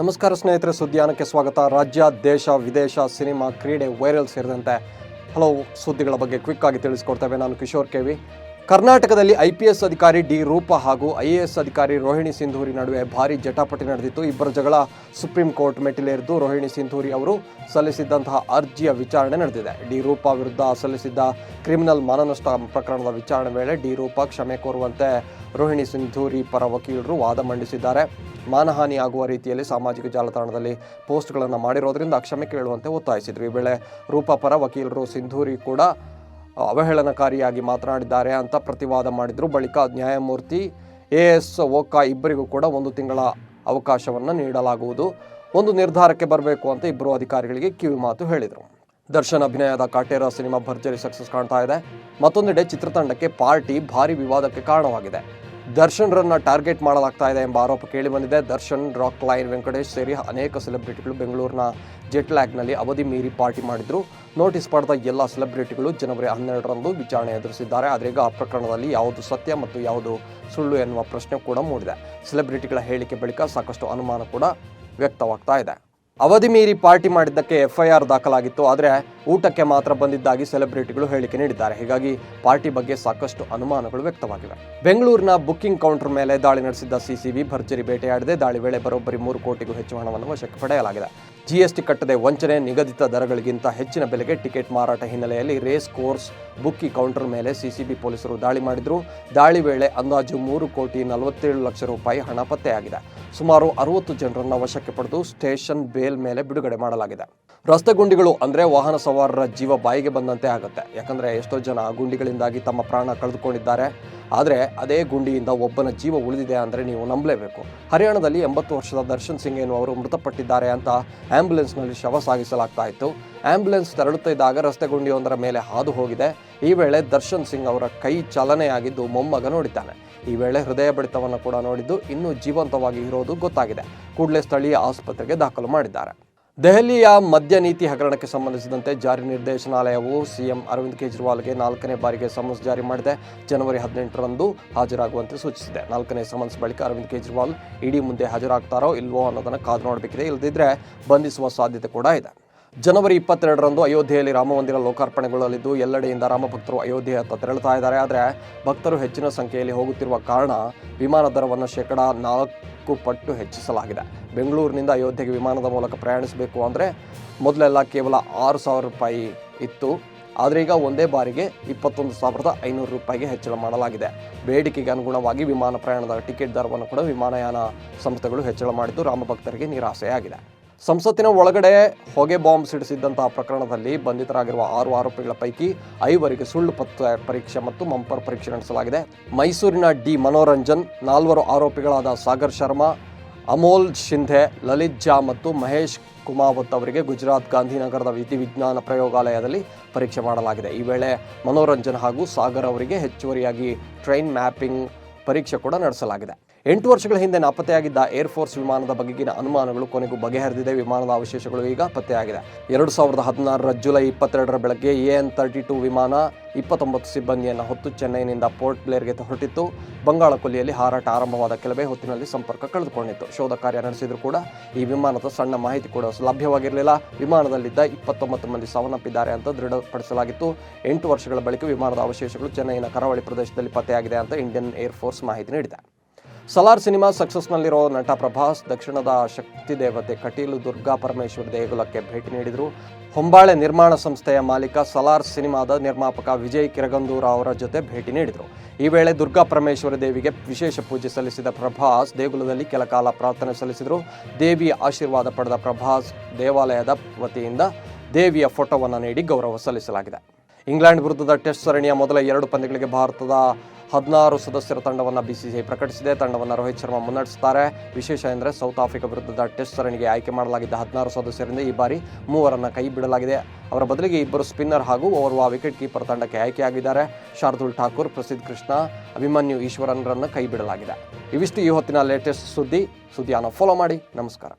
ನಮಸ್ಕಾರ ಸ್ನೇಹಿತರೆ, ಸುದ್ದಿಯಾನಕ್ಕೆ ಸ್ವಾಗತ. ರಾಜ್ಯ, ದೇಶ, ವಿದೇಶ, ಸಿನಿಮಾ, ಕ್ರೀಡೆ, ವೈರಲ್ ಸೇರಿದಂತೆ ಹಲವು ಸುದ್ದಿಗಳ ಬಗ್ಗೆ ಕ್ವಿಕ್ ಆಗಿ ತಿಳಿಸ್ಕೊಡ್ತೇವೆ. ನಾನು ಕಿಶೋರ್ ಕೆವಿ ಕರ್ನಾಟಕದಲ್ಲಿ ಐ ಪಿ ಎಸ್ ಅಧಿಕಾರಿ ಡಿ ರೂಪ ಹಾಗೂ ಐ ಎ ಎಸ್ ಅಧಿಕಾರಿ ರೋಹಿಣಿ ಸಿಂಧೂರಿ ನಡುವೆ ಭಾರಿ ಜಟಾಪಟಿ ನಡೆದಿತ್ತು. ಇಬ್ಬರ ಜಗಳ ಸುಪ್ರೀಂ ಕೋರ್ಟ್ ಮೆಟ್ಟಿಲೇರಿದ್ದು ರೋಹಿಣಿ ಸಿಂಧೂರಿ ಅವರು ಸಲ್ಲಿಸಿದ್ದಂತಹ ಅರ್ಜಿಯ ವಿಚಾರಣೆ ನಡೆದಿದೆ. ಡಿ ರೂಪ ವಿರುದ್ಧ ಸಲ್ಲಿಸಿದ್ದ ಕ್ರಿಮಿನಲ್ ಮಾನನಷ್ಟ ಪ್ರಕರಣದ ವಿಚಾರಣೆ ವೇಳೆ ಡಿ ರೂಪ ಕ್ಷಮೆ ಕೋರುವಂತೆ ರೋಹಿಣಿ ಸಿಂಧೂರಿ ಪರ ವಕೀಲರು ವಾದ ಮಂಡಿಸಿದ್ದಾರೆ. ಮಾನಹಾನಿ ಆಗುವ ರೀತಿಯಲ್ಲಿ ಸಾಮಾಜಿಕ ಜಾಲತಾಣದಲ್ಲಿ ಪೋಸ್ಟ್ಗಳನ್ನು ಮಾಡಿರೋದ್ರಿಂದ ಕ್ಷಮೆ ಕೇಳುವಂತೆ ಒತ್ತಾಯಿಸಿದರು. ಈ ವೇಳೆ ರೂಪ ಪರ ವಕೀಲರು ಸಿಂಧೂರಿ ಕೂಡ ಅವಹೇಳನಕಾರಿಯಾಗಿ ಮಾತನಾಡಿದ್ದಾರೆ ಅಂತ ಪ್ರತಿವಾದ ಮಾಡಿದರು. ಬಳಿಕ ನ್ಯಾಯಮೂರ್ತಿ ಎ ಎಸ್ ಓಕಾ ಇಬ್ಬರಿಗೂ ಕೂಡ ಒಂದು ತಿಂಗಳ ಅವಕಾಶವನ್ನು ನೀಡಲಾಗುವುದು. ಒಂದು ನಿರ್ಧಾರಕ್ಕೆ ಬರಬೇಕು ಅಂತ ಇಬ್ಬರು ಅಧಿಕಾರಿಗಳಿಗೆ ಕಿವಿ ಮಾತು ಹೇಳಿದರು. ದರ್ಶನ್ ಅಭಿನಯದ ಕಾಟೇರ ಸಿನಿಮಾ ಭರ್ಜರಿ ಸಕ್ಸಸ್ ಕಾಣ್ತಾ ಇದೆ. ಮತ್ತೊಂದೆಡೆ ಚಿತ್ರತಂಡಕ್ಕೆ ಪಾರ್ಟಿ ಭಾರಿ ವಿವಾದಕ್ಕೆ ಕಾರಣವಾಗಿದೆ. ದರ್ಶನ್ ರನ್ನ ಟಾರ್ಗೆಟ್ ಮಾಡಲಾಗ್ತಾ ಇದೆ ಎಂಬ ಆರೋಪ ಕೇಳಿಬಂದಿದೆ ದರ್ಶನ್, ರಾಕ್ ಲೈನ್, ವೆಂಕಟೇಶ್ ಸೇರಿ ಅನೇಕ ಸೆಲೆಬ್ರಿಟಿಗಳು ಬೆಂಗಳೂರಿನ ಜೆಟ್ ಲ್ಯಾಗ್ನಲ್ಲಿ ಅವಧಿ ಮೀರಿ ಪಾರ್ಟಿ ಮಾಡಿದ್ರು. ನೋಟಿಸ್ ಪಡೆದ ಎಲ್ಲ ಸೆಲೆಬ್ರಿಟಿಗಳು ಜನವರಿ ಹನ್ನೆರಡರಂದು ವಿಚಾರಣೆ ಎದುರಿಸಿದ್ದಾರೆ. ಆದರೆ ಈಗ ಆ ಪ್ರಕರಣದಲ್ಲಿ ಯಾವುದು ಸತ್ಯ ಮತ್ತು ಯಾವುದು ಸುಳ್ಳು ಎನ್ನುವ ಪ್ರಶ್ನೆ ಕೂಡ ಮೂಡಿದೆ. ಸೆಲೆಬ್ರಿಟಿಗಳ ಹೇಳಿಕೆ ಬಳಿಕ ಸಾಕಷ್ಟು ಅನುಮಾನ ಕೂಡ ವ್ಯಕ್ತವಾಗ್ತಾ ಇದೆ. ಅವಧಿ ಮೀರಿ ಪಾರ್ಟಿ ಮಾಡಿದ್ದಕ್ಕೆ ಎಫ್ಐಆರ್ ದಾಖಲಾಗಿತ್ತು. ಆದರೆ ಊಟಕ್ಕೆ ಮಾತ್ರ ಬಂದಿದ್ದಾಗಿ ಸೆಲೆಬ್ರಿಟಿಗಳು ಹೇಳಿಕೆ ನೀಡಿದ್ದಾರೆ. ಹೀಗಾಗಿ ಪಾರ್ಟಿ ಬಗ್ಗೆ ಸಾಕಷ್ಟು ಅನುಮಾನಗಳು ವ್ಯಕ್ತವಾಗಿವೆ. ಬೆಂಗಳೂರಿನ ಬುಕ್ಕಿಂಗ್ ಕೌಂಟರ್ ಮೇಲೆ ದಾಳಿ ನಡೆಸಿದ್ದ ಸಿಸಿಬಿ ಭರ್ಜರಿ ಬೇಟೆಯಾಡದೆ. ದಾಳಿ ವೇಳೆ ಬರೋಬ್ಬರಿ ಮೂರು ಕೋಟಿಗೂ ಹೆಚ್ಚು ಹಣವನ್ನು ವಶಕ್ಕೆ ಪಡೆಯಲಾಗಿದೆ. ಜಿಎಸ್ಟಿ ಕಟ್ಟದೆ ವಂಚನೆ, ನಿಗದಿತ ದರಗಳಿಗಿಂತ ಹೆಚ್ಚಿನ ಬೆಲೆಗೆ ಟಿಕೆಟ್ ಮಾರಾಟ ಹಿನ್ನೆಲೆಯಲ್ಲಿ ರೇಸ್ ಕೋರ್ಸ್ ಬುಕ್ಕಿ ಕೌಂಟರ್ ಮೇಲೆ ಸಿಸಿಬಿ ಪೊಲೀಸರು ದಾಳಿ ಮಾಡಿದ್ರು. ದಾಳಿ ವೇಳೆ ಅಂದಾಜು ಮೂರು ಕೋಟಿ ನಲವತ್ತೇಳು ಲಕ್ಷ ರೂಪಾಯಿ ಹಣ ಪತ್ತೆಯಾಗಿದೆ. ಸುಮಾರು ಅರವತ್ತು ಜನರನ್ನು ವಶಕ್ಕೆ ಪಡೆದು ಸ್ಟೇಷನ್ ಬೇಲ್ ಮೇಲೆ ಬಿಡುಗಡೆ ಮಾಡಲಾಗಿದೆ. ರಸ್ತೆ ಗುಂಡಿಗಳು ಅಂದ್ರೆ ವಾಹನ ಸವಾರರ ಜೀವ ಬಾಯಿಗೆ ಬಂದಂತೆ ಆಗುತ್ತೆ. ಯಾಕಂದ್ರೆ ಎಷ್ಟೋ ಜನ ಗುಂಡಿಗಳಿಂದಾಗಿ ತಮ್ಮ ಪ್ರಾಣ ಕಳೆದುಕೊಂಡಿದ್ದಾರೆ. ಆದರೆ ಅದೇ ಗುಂಡಿಯಿಂದ ಒಬ್ಬನ ಜೀವ ಉಳಿದಿದೆ ಅಂದರೆ ನೀವು ನಂಬಲೇಬೇಕು. ಹರಿಯಾಣದಲ್ಲಿ ಎಂಬತ್ತು ವರ್ಷದ ದರ್ಶನ್ ಸಿಂಗ್ ಎನ್ನುವರು ಮೃತಪಟ್ಟಿದ್ದಾರೆ ಅಂತ ಆ್ಯಂಬುಲೆನ್ಸ್ನಲ್ಲಿ ಶವ ಸಾಗಿಸಲಾಗ್ತಾ ಇತ್ತು. ಆಂಬ್ಯುಲೆನ್ಸ್ ತೆರಳುತ್ತಿದ್ದಾಗ ರಸ್ತೆ ಗುಂಡಿಯೊಂದರ ಮೇಲೆ ಹಾದು ಹೋಗಿದೆ. ಈ ವೇಳೆ ದರ್ಶನ್ ಸಿಂಗ್ ಅವರ ಕೈ ಚಲನೆಯಾಗಿದ್ದು ಮೊಮ್ಮಗ ನೋಡಿದ್ದಾನೆ. ಈ ವೇಳೆ ಹೃದಯ ಬಡಿತವನ್ನು ಕೂಡ ನೋಡಿದ್ದು ಇನ್ನೂ ಜೀವಂತವಾಗಿ ಇರೋದು ಗೊತ್ತಾಗಿದೆ. ಕೂಡಲೇ ಸ್ಥಳೀಯ ಆಸ್ಪತ್ರೆಗೆ ದಾಖಲು ಮಾಡಿದ್ದಾರೆ. ದೆಹಲಿಯ ಮದ್ಯ ನೀತಿ ಹಗರಣಕ್ಕೆ ಸಂಬಂಧಿಸಿದಂತೆ ಜಾರಿ ನಿರ್ದೇಶನಾಲಯವು ಸಿಎಂ ಅರವಿಂದ್ ಕೇಜ್ರಿವಾಲ್ಗೆ ನಾಲ್ಕನೇ ಬಾರಿಗೆ ಸಮನ್ಸ್ ಜಾರಿ ಮಾಡಿದೆ. ಜನವರಿ ಹದಿನೆಂಟರಂದು ಹಾಜರಾಗುವಂತೆ ಸೂಚಿಸಿದೆ. ನಾಲ್ಕನೇ ಸಮನ್ಸ್ ಬಳಿಕ ಅರವಿಂದ್ ಕೇಜ್ರಿವಾಲ್ ಇಡೀ ಮುಂದೆ ಹಾಜರಾಗ್ತಾರೋ ಇಲ್ವೋ ಅನ್ನೋದನ್ನು ಕಾದು ನೋಡಬೇಕಿದೆ. ಇಲ್ಲದಿದ್ದರೆ ಬಂಧಿಸುವ ಸಾಧ್ಯತೆ ಕೂಡ ಇದೆ. ಜನವರಿ ಇಪ್ಪತ್ತೆರಡರಂದು ಅಯೋಧ್ಯೆಯಲ್ಲಿ ರಾಮಮಂದಿರ ಲೋಕಾರ್ಪಣೆಗೊಳ್ಳಲಿದ್ದು, ಎಲ್ಲೆಡೆಯಿಂದ ರಾಮಭಕ್ತರು ಅಯೋಧ್ಯೆಯತ್ತ ತೆರಳುತ್ತಾ ಇದ್ದಾರೆ. ಆದರೆ ಭಕ್ತರು ಹೆಚ್ಚಿನ ಸಂಖ್ಯೆಯಲ್ಲಿ ಹೋಗುತ್ತಿರುವ ಕಾರಣ ವಿಮಾನ ದರವನ್ನು ಶೇಕಡಾ ನಾಲ್ಕು ಪಟ್ಟು ಹೆಚ್ಚಿಸಲಾಗಿದೆ. ಬೆಂಗಳೂರಿನಿಂದ ಅಯೋಧ್ಯೆಗೆ ವಿಮಾನದ ಮೂಲಕ ಪ್ರಯಾಣಿಸಬೇಕು ಅಂದರೆ ಮೊದಲೆಲ್ಲ ಕೇವಲ ಆರು ಸಾವಿರ ರೂಪಾಯಿ ಇತ್ತು. ಆದರೆ ಈಗ ಒಂದೇ ಬಾರಿಗೆ ಇಪ್ಪತ್ತೊಂದು ಸಾವಿರದ ಐನೂರು ರೂಪಾಯಿಗೆ ಹೆಚ್ಚಳ ಮಾಡಲಾಗಿದೆ. ಬೇಡಿಕೆಗೆ ಅನುಗುಣವಾಗಿ ವಿಮಾನ ಪ್ರಯಾಣದ ಟಿಕೆಟ್ ದರವನ್ನು ಕೂಡ ವಿಮಾನಯಾನ ಸಂಸ್ಥೆಗಳು ಹೆಚ್ಚಳ ಮಾಡಿದ್ದು ರಾಮಭಕ್ತರಿಗೆ ನಿರಾಸೆಯಾಗಿದೆ. ಸಂಸತ್ತಿನ ಒಳಗಡೆ ಹೊಗೆ ಬಾಂಬ್ ಸಿಡಿಸಿದ್ದಂತಹ ಪ್ರಕರಣದಲ್ಲಿ ಬಂಧಿತರಾಗಿರುವ ಆರು ಆರೋಪಿಗಳ ಪೈಕಿ ಐವರಿಗೆ ಸುಳ್ಳು ಪತ್ತೆ ಪರೀಕ್ಷೆ ಮತ್ತು ಮಂಪರ್ ಪರೀಕ್ಷೆ ನಡೆಸಲಾಗಿದೆ. ಮೈಸೂರಿನ ಡಿ ಮನೋರಂಜನ್, ನಾಲ್ವರು ಆರೋಪಿಗಳಾದ ಸಾಗರ್ ಶರ್ಮಾ, ಅಮೋಲ್ ಶಿಂಧೆ, ಲಲಿತ್ ಜಾ ಮತ್ತು ಮಹೇಶ್ ಕುಮಾವತ್ ಅವರಿಗೆ ಗುಜರಾತ್ ಗಾಂಧಿನಗರದ ವಿಧಿವಿಜ್ಞಾನ ಪ್ರಯೋಗಾಲಯದಲ್ಲಿ ಪರೀಕ್ಷೆ ಮಾಡಲಾಗಿದೆ. ಈ ವೇಳೆ ಮನೋರಂಜನ್ ಹಾಗೂ ಸಾಗರ್ ಅವರಿಗೆ ಹೆಚ್ಚುವರಿಯಾಗಿ ಟ್ರೈನ್ ಮ್ಯಾಪಿಂಗ್ ಪರೀಕ್ಷೆ ಕೂಡ ನಡೆಸಲಾಗಿದೆ. ಎಂಟು ವರ್ಷಗಳ ಹಿಂದೆ ನಾಪತ್ತೆಯಾಗಿದ್ದ ಏರ್ ಫೋರ್ಸ್ ವಿಮಾನದ ಬಗೆಗಿನ ಅನುಮಾನಗಳು ಕೊನೆಗೂ ಬಗೆಹರಿದಿದೆ. ವಿಮಾನದ ಅವಶೇಷಗಳು ಈಗ ಪತ್ತೆಯಾಗಿದೆ. ಎರಡು ಸಾವಿರದ ಹದಿನಾರರ ಜುಲೈ ಇಪ್ಪತ್ತೆರಡರ ಬೆಳಗ್ಗೆ ಎ ಎನ್ ತರ್ಟಿ ಟು ವಿಮಾನ ಇಪ್ಪತ್ತೊಂಬತ್ತು ಸಿಬ್ಬಂದಿಯನ್ನು ಹೊತ್ತು ಚೆನ್ನೈನಿಂದ ಪೋರ್ಟ್ ಬ್ಲೇರ್ಗೆ ಹೊರಟಿತ್ತು. ಬಂಗಾಳ ಕೊಲ್ಲಿಯಲ್ಲಿ ಹಾರಾಟ ಆರಂಭವಾದ ಕೆಲವೇ ಹೊತ್ತಿನಲ್ಲಿ ಸಂಪರ್ಕ ಕಳೆದುಕೊಂಡಿತ್ತು. ಶೋಧ ಕಾರ್ಯ ನಡೆಸಿದರೂ ಕೂಡ ಈ ವಿಮಾನದ ಸಣ್ಣ ಮಾಹಿತಿ ಕೂಡ ಲಭ್ಯವಾಗಿರಲಿಲ್ಲ. ವಿಮಾನದಲ್ಲಿದ್ದ ಇಪ್ಪತ್ತೊಂಬತ್ತು ಮಂದಿ ಸಾವನ್ನಪ್ಪಿದ್ದಾರೆ ಅಂತ ದೃಢಪಡಿಸಲಾಗಿತ್ತು. ಎಂಟು ವರ್ಷಗಳ ಬಳಿಕ ವಿಮಾನದ ಅವಶೇಷಗಳು ಚೆನ್ನೈನ ಕರಾವಳಿ ಪ್ರದೇಶದಲ್ಲಿ ಪತ್ತೆಯಾಗಿದೆ ಅಂತ ಇಂಡಿಯನ್ ಏರ್ ಫೋರ್ಸ್ ಮಾಹಿತಿ ನೀಡಿದೆ. ಸಲಾರ್ ಸಿನಿಮಾ ಸಕ್ಸಸ್ನಲ್ಲಿರೋ ನಟ ಪ್ರಭಾಸ್, ದಕ್ಷಿಣದ ಶಕ್ತಿ ದೇವತೆ ಕಟೀಲು, ದುರ್ಗಾ ಪರಮೇಶ್ವರ ದೇಗುಲಕ್ಕೆ ಭೇಟಿ ನೀಡಿದರು. ಹೊಂಬಾಳೆ ನಿರ್ಮಾಣ ಸಂಸ್ಥೆಯ ಮಾಲೀಕ ಸಲಾರ್ ಸಿನಿಮಾದ ನಿರ್ಮಾಪಕ ವಿಜಯ್ ಕಿರಗಂದೂರ ಅವರ ಜೊತೆ ಭೇಟಿ ನೀಡಿದರು. ಈ ವೇಳೆ ದುರ್ಗಾ ಪರಮೇಶ್ವರ ದೇವಿಗೆ ವಿಶೇಷ ಪೂಜೆ ಸಲ್ಲಿಸಿದ ಪ್ರಭಾಸ್ ದೇಗುಲದಲ್ಲಿ ಕೆಲ ಕಾಲ ಪ್ರಾರ್ಥನೆ ಸಲ್ಲಿಸಿದರು. ದೇವಿಯ ಆಶೀರ್ವಾದ ಪಡೆದ ಪ್ರಭಾಸ್ ದೇವಾಲಯದ ವತಿಯಿಂದ ದೇವಿಯ ಫೋಟೋವನ್ನು ನೀಡಿ ಗೌರವ ಸಲ್ಲಿಸಲಾಗಿದೆ. ಇಂಗ್ಲೆಂಡ್ ವಿರುದ್ಧದ ಟೆಸ್ಟ್ ಸರಣಿಯ ಮೊದಲ ಎರಡು ಪಂದ್ಯಗಳಿಗೆ ಭಾರತದ ಹದಿನಾರು ಸದಸ್ಯರ ತಂಡವನ್ನು ಬಿಸಿಸಿಐ ಪ್ರಕಟಿಸಿದೆ. ತಂಡವನ್ನು ರೋಹಿತ್ ಶರ್ಮಾ ಮುನ್ನಡೆಸುತ್ತಾರೆ. ವಿಶೇಷ ಎಂದರೆ ಸೌತ್ ಆಫ್ರಿಕಾ ವಿರುದ್ಧದ ಟೆಸ್ಟ್ ಸರಣಿಗೆ ಆಯ್ಕೆ ಮಾಡಲಾಗಿದ್ದ ಹದಿನಾರು ಸದಸ್ಯರಿಂದ ಈ ಬಾರಿ ಮೂವರನ್ನು ಕೈ ಬಿಡಲಾಗಿದೆ. ಅವರ ಬದಲಿಗೆ ಇಬ್ಬರು ಸ್ಪಿನ್ನರ್ ಹಾಗೂ ಓರ್ವ ವಿಕೆಟ್ ಕೀಪರ್ ತಂಡಕ್ಕೆ ಆಯ್ಕೆಯಾಗಿದ್ದಾರೆ. ಶಾರ್ದುಲ್ ಠಾಕೂರ್, ಪ್ರಸಿದ್ಧ ಕೃಷ್ಣ, ಅಭಿಮನ್ಯು ಈಶ್ವರನ್ರನ್ನು ಕೈ ಬಿಡಲಾಗಿದೆ. ಇವಿಷ್ಟು ಈ ಹೊತ್ತಿನ ಲೇಟೆಸ್ಟ್ ಸುದ್ದಿ. ಸುದ್ದಿಯನ್ನು ಫಾಲೋ ಮಾಡಿ. ನಮಸ್ಕಾರ.